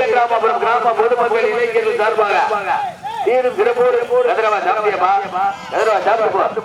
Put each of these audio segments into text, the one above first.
வெங்கட்ராமபுரம் கிராம பொதுமக்கள் இளைஞர்கள் சார்பாக தீரும் திருப்பூர் கதிரவா சாப்பியப்பா கதிரவா சாப்பிட்டு போ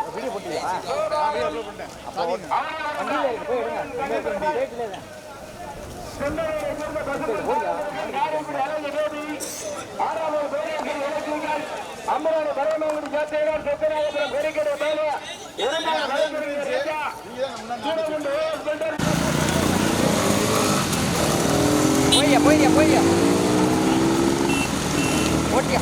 அம்மனோட பரமகுடி ஜாத்தியார் சொக்கநாயபுரம் பெருக்கடை மேலே போய்யா போய்யா போய்யா ஓட்டியா?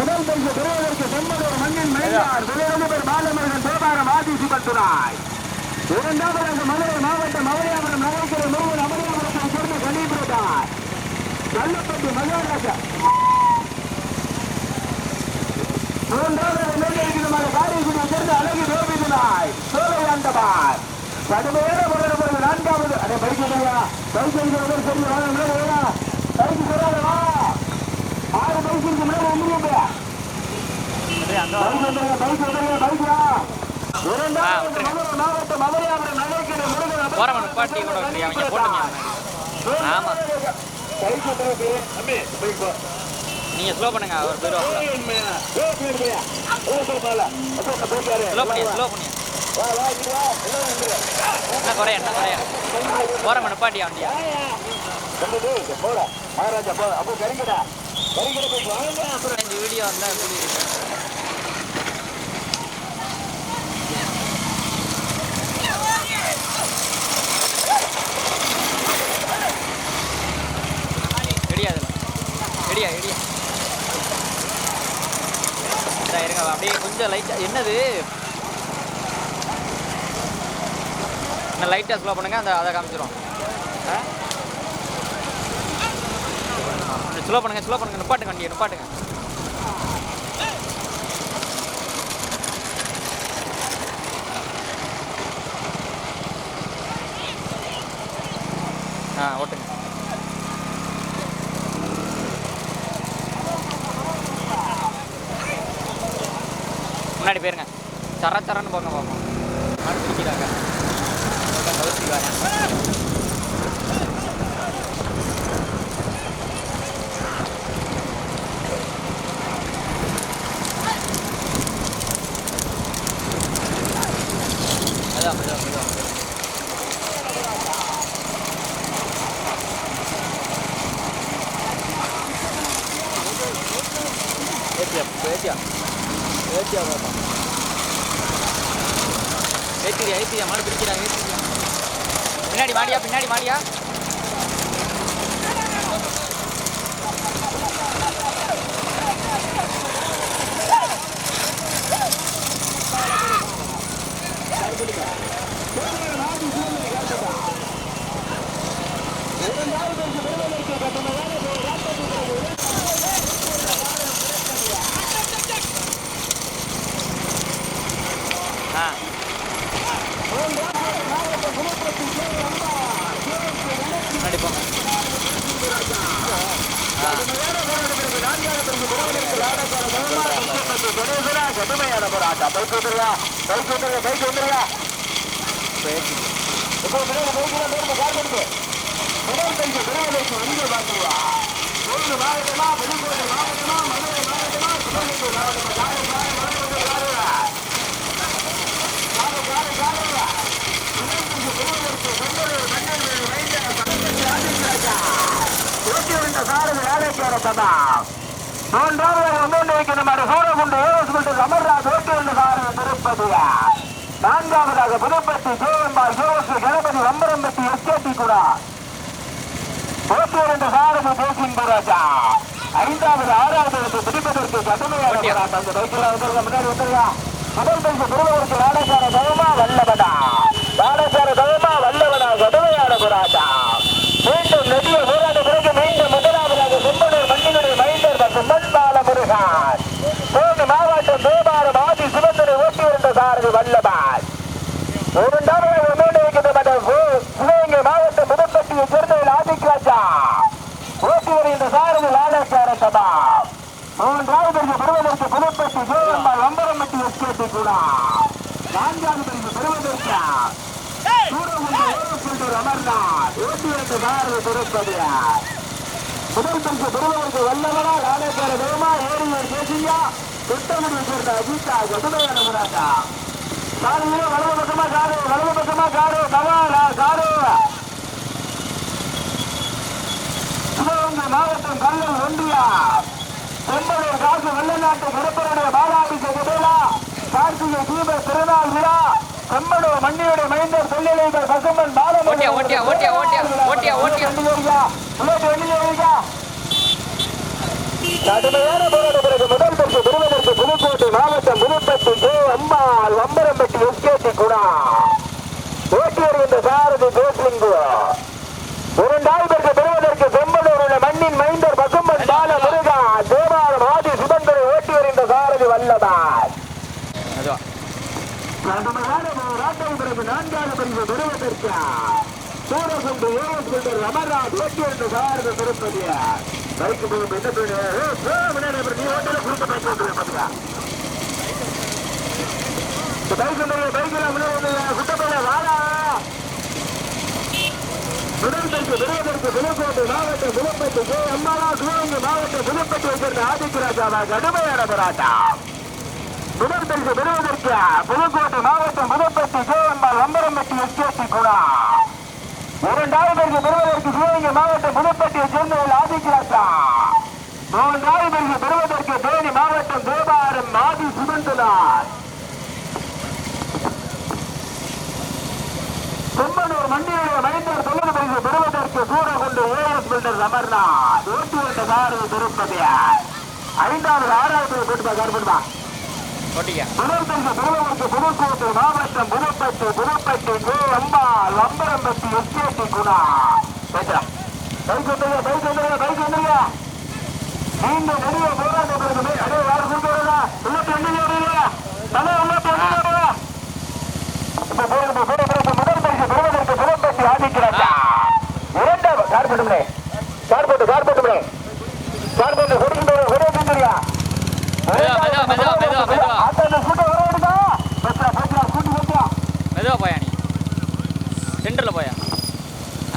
முதல் பரிசு பெறுவதற்கு செம்மதூர் மண்ணின் மைதார் விளையாடுவர் பாலமருகன் தேவாரம் ஆதிசிபத்துராய் இரண்டாவதாக மதுரை மாவட்டம் மதுரையாபுரம் நகைக்கிற முருகன் அமரியாபுரத்தை சேர்ந்த கணீபிரதார் கள்ளப்பட்டி மகாராஜா. மூன்றாவது மேலிருக்கிறமான காரைக்குடியை சேர்ந்த அழகு கோபிதனாய் சோழையாண்டவார். கடுமையான முதல் நான்காவது அடே பைக் இல்லையா பைக் இருக்கிறது சரி வாங்க மேலே பைக் சொல்லாத வா ஆறு பைக் இருக்கு மேலே வந்துருங்க பைக் வந்துருங்க பைக் வந்துருங்க பைக் வா இரண்டாவது மதுரை மாவட்டம் மதுரையாபுரம் நகைக்கிற முருகன் போறவன் நிப்பாட்டி கூட அவங்க போட்டுங்க. ஆமா. நீங்க ஸ்லோ பண்ணுங்க அவர் போயிருவாங்க ஸ்லோ பண்ணி ஸ்லோ பண்ணி என்ன குறைய என்ன குறைய? போறவன் நிப்பாட்டியா வண்டியா? இந்த வீடியோ வந்தா எப்படி இருக்கு? இருங்க அப்படியே கொஞ்சம் லைட்டாக என்னது? இன்னும் லைட்டாக ஸ்லோ பண்ணுங்கள் அந்த அதை காமிச்சிரும் ஸ்லோ பண்ணுங்கள் ஸ்லோ பண்ணுங்கள் நிப்பாட்டுங்க வண்டியை நிப்பாட்டுங்க. ஆ ஓட்டுங்க முன்னாடி போயிருங்க சர சரன்னு போங்க பார்ப்போம் பைக் வந்துருங்க பைக் வந்துருங்க பைக் வந்துருங்க இப்போ பின்னாடி பைக்லாம் நேர்ம கார் பண்ணுது முதல் பைக் விரைவில் வந்து பார்த்துருவா மூணு மாவட்டமா புதுக்கோட்டை மாவட்டமா மதுரை மாவட்டமா Sivaganga மாவட்டமா car car Madurai car car car car இளைஞருக்கு பெருவதற்கு செங்கோடு மன்னன் வைத்த ஓட்டி வந்த சாரதி வேலைக்கார சதா மூன்றாவது வைக்கிற மாதிரி சூரகுண்டு ஏழு அமர்நாத் ஓட்டி வந்த சாரதி திருப்பதி நான்காவதாக புதுப்பட்டி ஜோவன்பால் ஜோசு கணபதி வம்பரம்பட்டி எஸ்கேடி கூட. ஓட்டி வந்த சாரதி தேசிங் ராஜா ஐந்தாவது ஆறாவது இடத்தை பிடிப்பதற்கு கடுமையான போராட்டம் அந்த பைக்கில் வந்துருங்க முன்னாடி வந்துருங்க முதல் பரிசு பெறுவதற்கு வாடகார தவமா வல்லவனா? வாடகார தவமா வல்லவனா? கடுமையான போராட்டம் மீண்டும் நெடிய போராட்ட பிறகு மீண்டும் முதலாவதாக செம்பனூர் மண்ணினுடைய மைந்தர் மற்றும் மண்பால முருகன் மூன்று மாவட்டம் தேவாரம் ஆதி சிவந்தனை ஓட்டி இருந்த சாரதி வல்லபான் இரண்டாவது முன்னோடி வைக்கப்பட்ட சிவகங்கை மாவட்டம் புதுப்பட்டியை சேர்ந்த ஆதித்ராஜா ஓட்டி வருகின்ற சாரதி லாடக்கார சபா. மூன்றாவது பரிசு பெறுவதற்கு புதுப்பட்டி ஜோகம்பால் வம்பரம்பட்டி எஸ்கேபி கூட. நான்காவது பரிசு பெறுவதற்கு அமர்நாத். ஓட்டி வருகின்ற சாரதி திருப்பதி. முதல் பரிசு பெறுவதற்கு வல்லவனா ராஜேஸ்வர பெருமா ஏரியூர் தேசியா திட்டமிட்டு சேர்ந்த அஜிதா கடுமையான முராட்டா காலையில வலது பக்கமா காரு வலது பக்கமா காரு சவாலா காரு சிவகங்கை மாவட்டம் கல்லல் ஒன்றியா. செம்பலூர் காசு வெள்ளநாட்டு கடற்படைய பாலாபிஷேக விழா கார்த்திகை தீப திருநாள் விழா செம்மலூர் மண்ணியுடைய மைந்தர் தொழிலைகள் பசுமன் பாலம் ஓட்டியா, ஓட்டியா, ஓட்டியா, ஓட்டியா, ஓட்டியா, ஓட்டியா. வண்டியா கடுமையான போராட்ட பிறகு முதல் பரிசு பெறுவதற்கு புதுக்கோட்டை மாவட்டம் புதுப்பட்டி கே அம்மாள் வம்பரம்பட்டி எஸ்கேடி குணா. ஓட்டி வருகின்ற சாரதி கோஸ்லிங்கு இரண்டாயிரத்திற்கு பெறுவதற்கு செம்பலூர் உள்ள மண்ணின் மைந்தர் பசும்பன் பால முருகா தேவாரம் ஆதி சுதந்திரை ஓட்டி வருகின்ற சாரதி பிறகு நான்காவது பரிசு பெறுவதற்கு சூரகுண்டு ஏழு அமர்நாத் ஓட்டி வருகின்ற சாரதி திருப்பதி பைக்கு போய் என்ன போயிடுவாரு நீ ஓட்டல கொடுத்த பைக் வந்து பாத்துக்கா பைக் வந்து பைக்கில் முன்னாடி குட்டப்பையில வாடா முதல் பரிசு பெறுவதற்கு மாவட்டம் புதுப்பட்டி கே அம்மாவா சிவகங்கை மாவட்டம் புதுப்பட்டி வைத்திருந்த ஆதித்யராஜாவா கடுமையான போராட்டம் முதல் பரிசு பெறுவதற்கு புதுக்கோட்டை மாவட்டம் புதுப்பட்டி கே அம்மாள் எஸ்கேசி கூட இரண்டாவது பரிசு பெறுவதற்கு சிவகங்கை மாவட்டம் புதுப்பட்டியை சேர்ந்தவர்கள் ஆதிகிராசா மூன்றாவது பரிசு பெறுவதற்கு தேனி மாவட்டம் தேவாரம் ஆதி சுமந்தனார் செம்பனூர் மண்டியுடைய மைந்தர் தொழில் பரிசு பெறுவதற்கு கூட கொண்டு ஏஎஸ் பில்டர் அமர்நாத் ஓட்டி வந்த காரு திருப்பதி ஐந்தாவது ஆறாவது போட்டுப்பா கார் போட்டுப்பா ஓட்டிக்கா புதுக்கோட்டை மாவட்டம் புதுப்பட்டி புதுப்பட்டி கே அம்பாள் வம்பரம்பட்டி எஸ்கேடி குணா பேசுறா பைக் வந்துருங்க பைக் வந்துருங்க பைக் வந்துருங்க மீண்டும் நெடிய போராட்ட பிறகு அடே யாரு கூட்டு வருதா உள்ளட்டு எண்ணி வருவீங்க தலை உள்ளட்டு எண்ணி வருவா இப்ப போறது போறது முதல் பரிசு பெறுவதற்கு புதுப்பட்டி ஆதிக்கிறாச்சா இரண்டாவது கார் போட்டுமே கார் போட்டு கார் போட்டுமே கார் போட்டு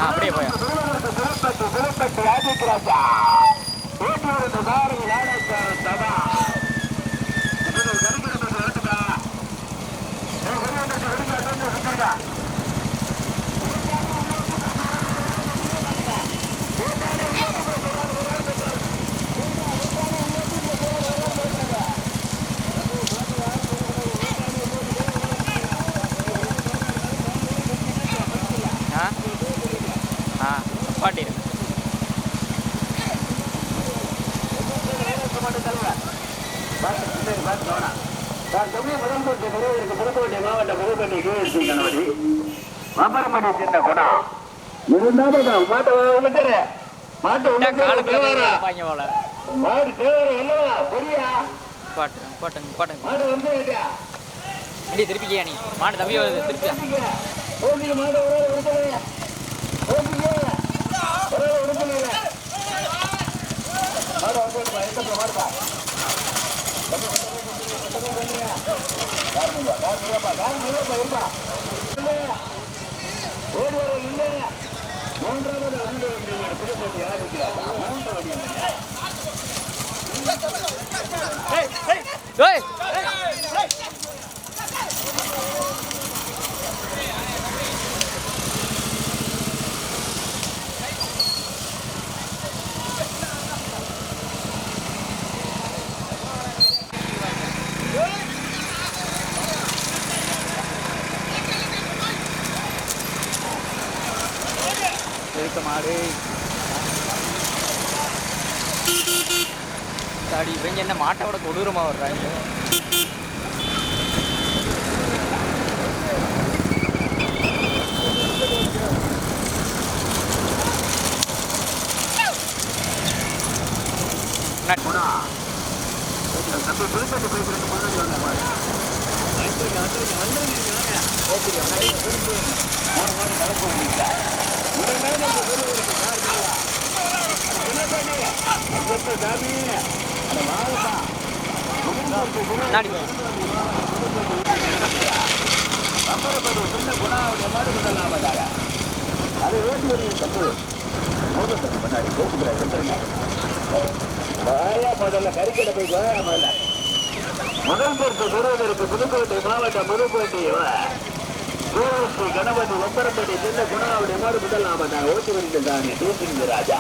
அப்படியே போய் திருவள்ளூருக்கு திருப்பதி திருப்பதி ஆதிக்கிறாச்சா ஓட்டி வருந்த சபா இது கருகிறது எடுத்துக்கா ஏ கருகிறது எடுக்கா எடுத்து சுத்திருக்கா ஆ ஆ பாட்டிரு காலுக்குள்ள போய் இருப்பாங்க போல பாட்டு பாட்டுங்க பாட்டுங்க இடி திருப்பிக்கியா நீ? மாடு தம்பி வருது திருப்பியா? மாடு காரணமா காரணமா காரணமா இருப்பா ஓடி வர இல்லை மூன்றாவது அருள் வண்டியில் புதுப்பட்டி யார் இருக்கிறார் மூன்று வண்டி ஏய் இருக்க மாடு தாடி இவங்க என்ன மாட்டோட கொடூரமாக வர்றாங்க? நட்- போனா நம்ம புதுப்பட்டி போய்க்கிறதுக்கு அது ஓட்டி தப்பு முன்னாடி கோப்புகிற முதல்ல கறிக்கடை போய் முதல்ல முதல் பொறுப்பு பெறுவதற்கு புதுக்கோட்டை மாவட்டம் புதுக்கோட்டை ஸ்ரீ கணபதி ஒப்பரப்பட்டி சின்ன குணாவுடைய மாடு முதல் நாமத்தான் ஓட்டி வருகின்ற ராஜா.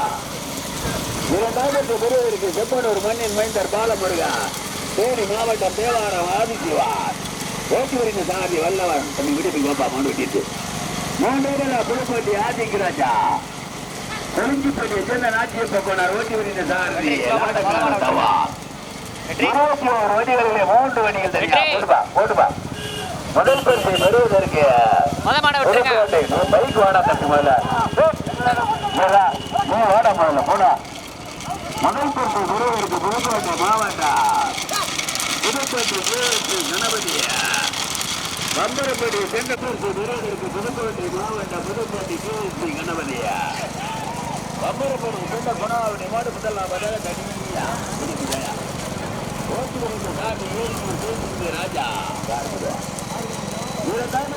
இரண்டாயிரத்து பெறுவதற்கு செப்பனூர் மண்ணின் மைந்தர் பாலமுருகா தேனி மாவட்டம் தேவாரம் ஆதித்யவார் ஓட்டி வருகின்ற சாதி வல்லவன் தம்பி விடுப்பு கோப்பா மாடு வெட்டிட்டு மூன்றாவது புதுக்கோட்டை ஆதிக்கு ராஜா குறிஞ்சிப்பட்டியை சேர்ந்த நாட்டிய போக்குவரர் ஓட்டி வருகின்ற சாரதி இருபத்தி ஓரு வண்டிகளிலே மூன்று வண்டிகள் தெரியும் வெற்றி. போடுப்பா போடுப்பா முதல் பரிசை பெறுவதற்கு பைக் வாடா தம்பி முதல்ல நீ வாடா முதல்ல போடா முதல் பரிசை பெறுவதற்கு புதுக்கோட்டை மாவட்டம். புதுக்கோட்டை சிவஸ்ரீ கணபதி பம்பரப்படி சென்ற பரிசை புதுக்கோட்டை மாவட்டம் புதுக்கோட்டை சிவஸ்ரீ கணபதி பம்பரப்படி சென்ற குணாவுடைய மாடு முதல் பதாக தனியா பிடிக்குதா ஓட்டு வருகிற சாமி ஏறிக்கு ராஜா. இதை தான்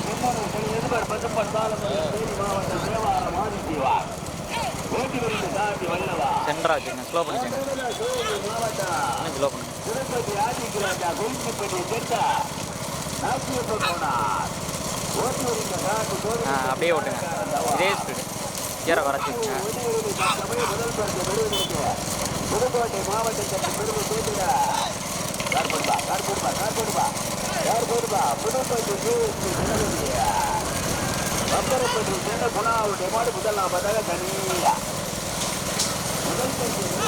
செம்மானூர் பணி எதிர்பார் பசுப்பன் தேனி மாவட்டம் தேவாரம் ஆதித்யவார் ஓட்டி வருகிற சாமி வல்லவா சென்டரா வச்சுங்க ஸ்லோ பண்ணிச்சுங்க இன்னும் ஸ்லோ பண்ணுங்க. அப்படியே ஓட்டுங்க. இதே ஸ்பீடு கீரை குறைச்சிங்க புதுக்கோட்டை மாவட்டத்திற்கு பெருமை சேர்த்துட கார் போடுவா கார் போடுவா கார் போடுவா யார் போடுவா புதுக்கோட்டை ஜிஎஸ்டி நிலவரியா பம்பரப்பட்டி சின்ன மாடு முதல்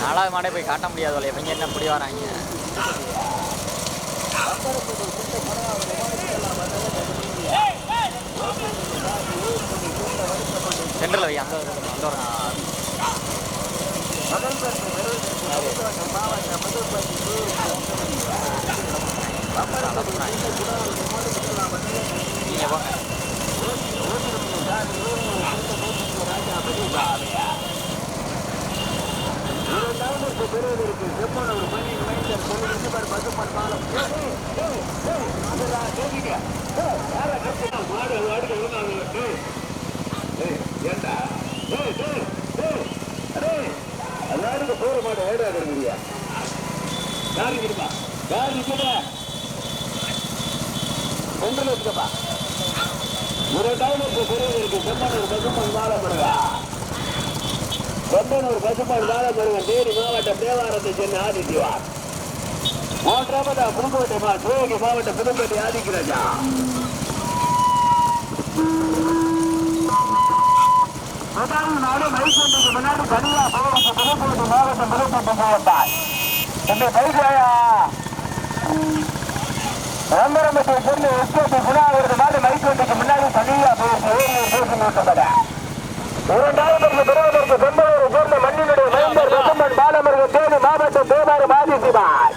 நாலாவது மாடே போய் காட்ட முடியாது இல்லையா இவங்க என்ன இப்படி வராங்க? மாடு முதல் சென்டரில் வை அந்த அந்த ஒரு நீங்கள் பெறுவதற்கு செம்மனூர் மணி மைந்தர் பொருள் பசுமன் பாலம் மாடு வாடுக விழுந்தாங்க ஏண்டா எல்லாருக்கும் போற மாடு ஏடா கிடைக்கிறியா யாரு இருப்பா யாரு இருப்பா ஒன்று லட்சப்பா இரண்டாயிரத்து பெறுவதற்கு செம்மனூர் பசுமன் பாலப்படுவா செம்பனூர் பசுமான் தேனி மாவட்டம் தேவாரத்தை சென்று ஆதித்யவார் மூன்றாவது புதுக்கோட்டை மா சிவகங்கை மாவட்டம் புதுக்கோட்டை ஆதிக்கிறாஜா முதல் நாடு மைசூருக்கு முன்னாடி தனியா புதுக்கோட்டை மாவட்டம் புதுக்கோட்டை மாவட்டம். இந்த பைசாயா எஸ்கேபி நாடு மைசூருக்கு முன்னாடி தனியா இரண்டாவது சேர்ந்த மண்ணினுடைய மைந்தர் பசுமன் பாலமுருகன் தேனி மாவட்டம் தேவாரம் ஆதிசிவாய்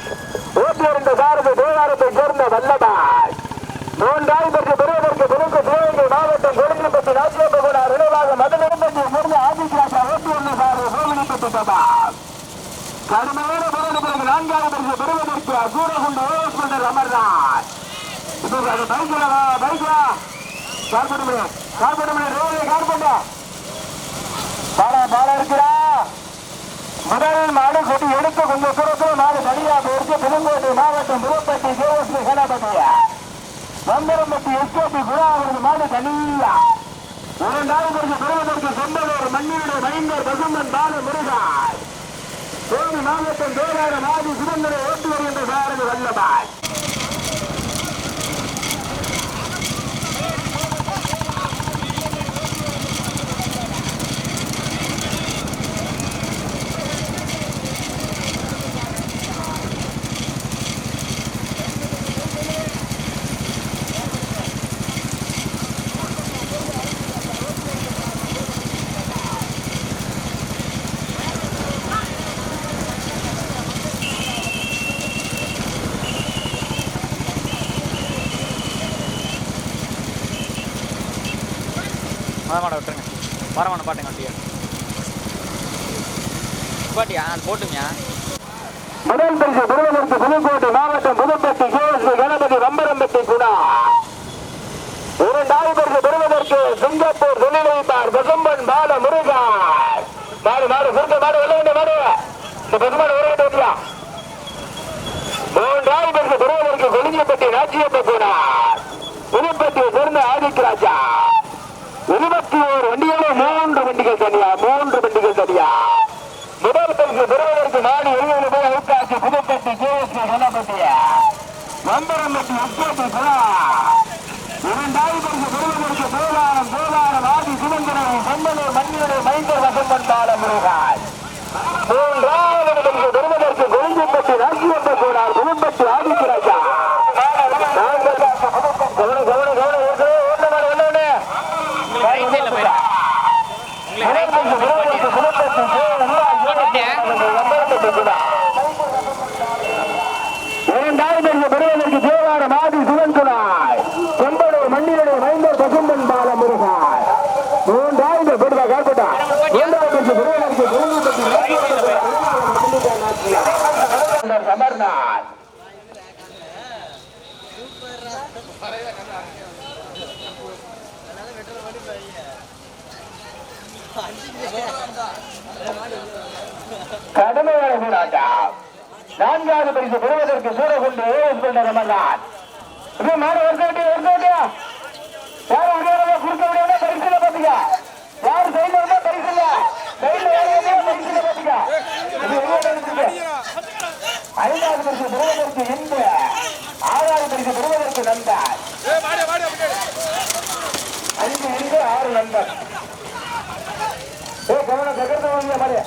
நூற்றி இரண்டு சாரதி தேவாரத்தை சேர்ந்த வல்லபாய். மூன்றாவது பெறுவதற்கு பிறகு சிவகங்கை மாவட்டம் கொழுங்குப்பட்டி ராஜ்யோபகுணார் நினைவாக மதுநிலம்பட்டியை சேர்ந்த ஆதிசிராஜா நூற்றி ஒன்று சாரதி கோவிலிப்பட்டி சபா கடுமையான போராட்ட பிறகு நான்காவது பரிசு பெறுவதற்கு சூரகுண்டு ஓஸ்மண்டர் அமர்நாத். அது பைக்ல பைக்ல carpet Mani carpet Mani road கார்பெட்டா Bala Bala இருக்கிறா முதல் நாடு கொட்டி எடுத்து கொஞ்சம் தூரத்தில் நாடு தனியாக போயிருக்கு புதுங்கோட்டை மாவட்டம் புதுப்பட்டி கேஎஸ்பி சேனாபதிய? வந்தரம்பட்டி எஸ்கேபி குணாவது மாடு தனியா? ஒரு நாள் இரண்டாவது பெறுவதற்கு சொந்தலூர் மண்ணியுடைய மைந்தர் பசுமன் பால முருகாய். கோவி மாவட்டம் தேவார நாடு சுதந்திர ஓட்டு வருகின்ற சாரதி வல்லபாய். மத மாட விட்டுருங்க. மரமான பாட்டுங்க வண்டியை. பாட்டியா அது போட்டுங்க. முதல் பரிசு பெறுவதற்கு புதுக்கோட்டை மாவட்டம் புதுப்பட்டி கேஎஸ்பி கணபதி வம்பரம்பட்டி குடா. இரண்டாவது பரிசு பெறுவதற்கு சிங்கப்பூர் தொழிலைப்பார் பசும்பன் பால முருகா மாடு மாடு சுருக்க மாடு வெள்ள வேண்டிய மாடு. இந்த பசுமாடு ஒரே ஓட்டியா மூன்றாவது பரிசு பெறுவதற்கு கொலிஞ்சப்பட்டி ராஜ்யப்ப குணார் புதுப்பட்டியை சேர்ந்த ஆதிக் ராஜா இருபத்தி ஓரு வண்டிகளே மூன்று வண்டிகள் தனியா மூன்று வண்டிகள் தனியா முதல் பரிசு பெறுவதற்கு நாடு எழுபது போய் அவுட்டாச்சு புதுப்பட்டி கேஎஸ்பி கணபதிய வம்பரம்பட்டி உப்பேட்டி குணா இரண்டாவது பரிசு பெறுவதற்கு போதாரம் போதாரம் ஆதி சிவந்திரன் செம்மனூர் மண்ணியுடைய மைந்தர் வசம்பன் பால முருகாய் மூன்றாவது பரிசு பெறுவதற்கு கொழும்புப்பட்டி ராஜ்யப்ப கூடார் புதுப்பட்டி ஆதித்யராஜா கவனம் கவனம் கவனம் ஏற்கனவே ஓட்ட மாடு ஒண்ணு ஒண்ணு ரைட் சைடில் போயிரு உங்களுக்கு ரைட் சைடில் இரண்டாவது பெறுவதற்கு தேவார மாதி சிவன்குணாய் செம்பனூர் மண்ணினுடைய மைந்தர் பசும்பன் பால முருகாய் மூன்றாவது பெறுவா கார்பட்டா மூன்றாவது பெறுவதற்கு அமர்நாத் கடமை வரக்கூடாதா நான்காவது பரிசு பெறுவதற்கு சூரகுண்டு ஏஎஸ் கொண்ட ரமலான் இது மாடு ஒர்க்கவுட் ஒர்க்கவுட் யார் உடனே குறுக்க முடியாத பரிசுல யார் சைடுல இருந்தா பரிசு இல்ல சைடுல யாரும் இது ஐந்தாவது பரிசு பெறுவதற்கு இந்து ஆறாவது பரிசு பெறுவதற்கு அஞ்சு இந்து ஆறு நந்தன் ಗಮನ ನಗರದ ವಲಯ ಮಳೆ